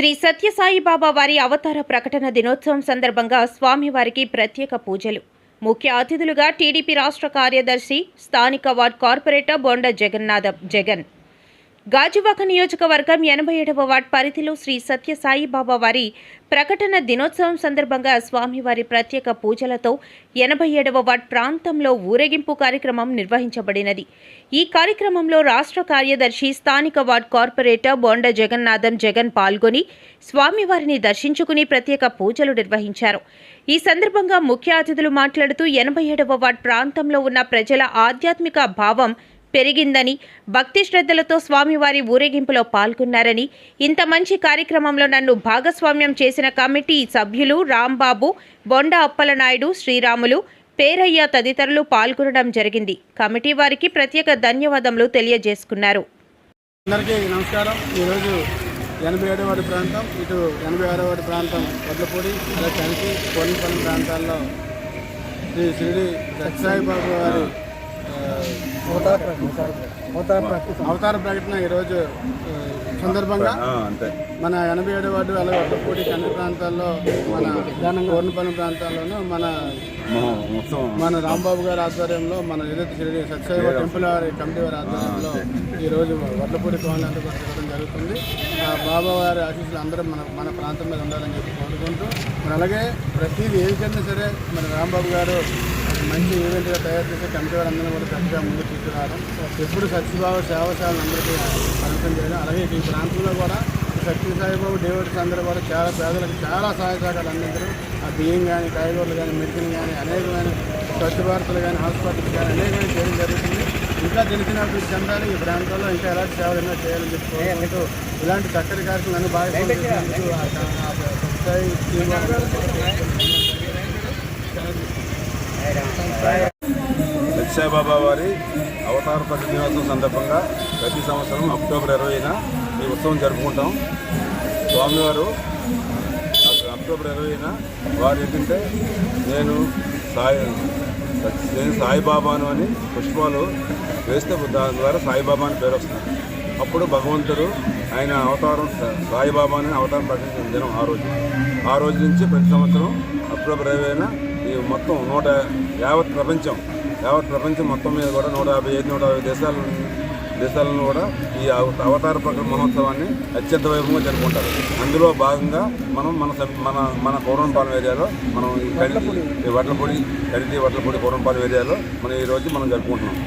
శ్రీ సత్య సాయిబాబా వారి అవతార ప్రకటన దినోత్సవం సందర్భంగా స్వామివారికి ప్రత్యేక పూజలు. ముఖ్య అతిథులుగా టీడీపీ రాష్ట్ర కార్యదర్శి స్థానిక వార్డ్ కార్పొరేటర్ బొండ జగన్నాథం జగన్. గాజువాక నియోజకవర్గం ఎనభై ఏడవ వార్డ్ పరిధిలో శ్రీ సత్య బాబా వారి ప్రకటన దినోత్సవం సందర్భంగా స్వామివారి ప్రత్యేక పూజలతో ఎనభై ఏడవ వార్డ్ ప్రాంతంలో ఊరేగింపు కార్యక్రమం నిర్వహించబడినది. ఈ కార్యక్రమంలో రాష్ట్ర కార్యదర్శి స్థానిక వార్డ్ కార్పొరేటర్ బొండ జగన్నాథం జగన్ పాల్గొని స్వామివారిని దర్శించుకుని ప్రత్యేక పూజలు నిర్వహించారు. ఈ సందర్భంగా ముఖ్య అతిథులు మాట్లాడుతూ ఎనభై ఏడవ వార్డ్ ప్రాంతంలో ఉన్న ప్రజల ఆధ్యాత్మిక భావం పెరిగిందని భక్తి శ్రద్ధలతో స్వామివారి ఊరేగింపులో పాల్గొన్నారని ఇంత మంచి కార్యక్రమంలో నన్ను భాగస్వామ్యం చేసిన కమిటీ సభ్యులు రాంబాబు బొండ అప్పలనాయుడు శ్రీరాములు పేరయ్య తదితరులు పాల్గొనడం జరిగింది. కమిటీ వారికి ప్రత్యేక ధన్యవాదములు తెలియజేసుకున్నారు. అందరికీ నమస్కారం. ఈరోజు ఎనభై ఏడవ ప్రాంతం ఇటు ఎనభై ఆరో ప్రాంతం వడ్లపూడి అలా కలిసి కోలిపల్లి ప్రాంతాల్లో శ్రీ షిరిడి సత్యసాయిబాబు వారి అవతార ప్రకటన ఈరోజు సందర్భంగా మన ఎనభై ఏడవ వార్డు అలాగే వడ్లపూడి కన్ని ప్రాంతాల్లో మన కోర్నపల్లి ప్రాంతాల్లోనూ మన మొత్తం మన రాంబాబు గారి ఆధ్వర్యంలో మన ఏదైతే షిరిడి సత్యసాయి టెంపుల్ వారి కమిటీ వారి ఆధ్వర్యంలో ఈరోజు వడ్లపూడి కోవాలంటే జరగడం జరుగుతుంది. ఆ బాబా వారి ఆశీస్సులు అందరూ మన మన ప్రాంతం మీద ఉండాలని చెప్పి కోరుకుంటూ మరి అలాగే ప్రతిదీ ఏదికైనా సరే మన రాంబాబు గారు మంచి ఈవెంట్గా తయారు చేసే కమిటీ వారు కూడా చక్కగా ముందు తీసుకురావడం. ఎప్పుడు సత్యబాబు సేవశాలను అందరికీ పరిమితం చేయడం. అలాగే ఈ ప్రాంతంలో కూడా సత్య సాయిబాబు డేవిడ్స్ అందరూ కూడా చాలా పేదలకు చాలా సహాయ సహకారాలు అందించారు ఆ బియ్యం కానీ కాయగూరలు కానీ మెడిసిన్ కానీ అనేకమైన స్వచ్ఛ భారత్లు కానీ హాస్పిటల్స్ కానీ అనేకమైన చేయడం జరుగుతుంది. ఇంకా తెలిసిన అభివృద్ధి చెందాలి. ఈ ప్రాంతంలో ఇంకా ఎలాంటి సేవలు ఎన్నో చేయాలని చెప్పి ఇలాంటి చక్కటి కార్యక్రమాలు నన్ను బాగా సాయిబాబా వారి అవతార ప్రతి దినోత్సవం సందర్భంగా ప్రతి సంవత్సరం అక్టోబర్ ఇరవైన ఈ ఉత్సవం జరుపుకుంటాం. స్వామివారు అక్టోబర్ ఇరవైన వారు ఏంటంటే నేను సాయి నేను సాయిబాబాను అని పుష్పాలు వేస్తే దాని ద్వారా సాయిబాబా అని పేరు వస్తుంది. అప్పుడు భగవంతుడు ఆయన అవతారం సాయిబాబాని అవతారం ప్రకటించిన దినం ఆ రోజు. ఆ రోజు నుంచి ప్రతి సంవత్సరం అక్టోబర్ ఇరవైన ఈ మొత్తం నూట యావత్ ప్రపంచం యావత్ ప్రపంచం మొత్తం మీద కూడా నూట యాభై ఐదు నూట యాభై దేశాల దేశాలను కూడా ఈ అవ- అవతార ప్రకృతి మహోత్సవాన్ని అత్యంత వైభవంగా జరుపుకుంటారు. అందులో భాగంగా మనం మన మన మన పౌరంపాలెం ఏరియాలో మనం ఈ కడితి ఈ వడ్లపొడి కడితి వడ్లపొడి పౌరంపాలెం ఏరియాలో మనం ఈరోజు మనం జరుపుకుంటున్నాం.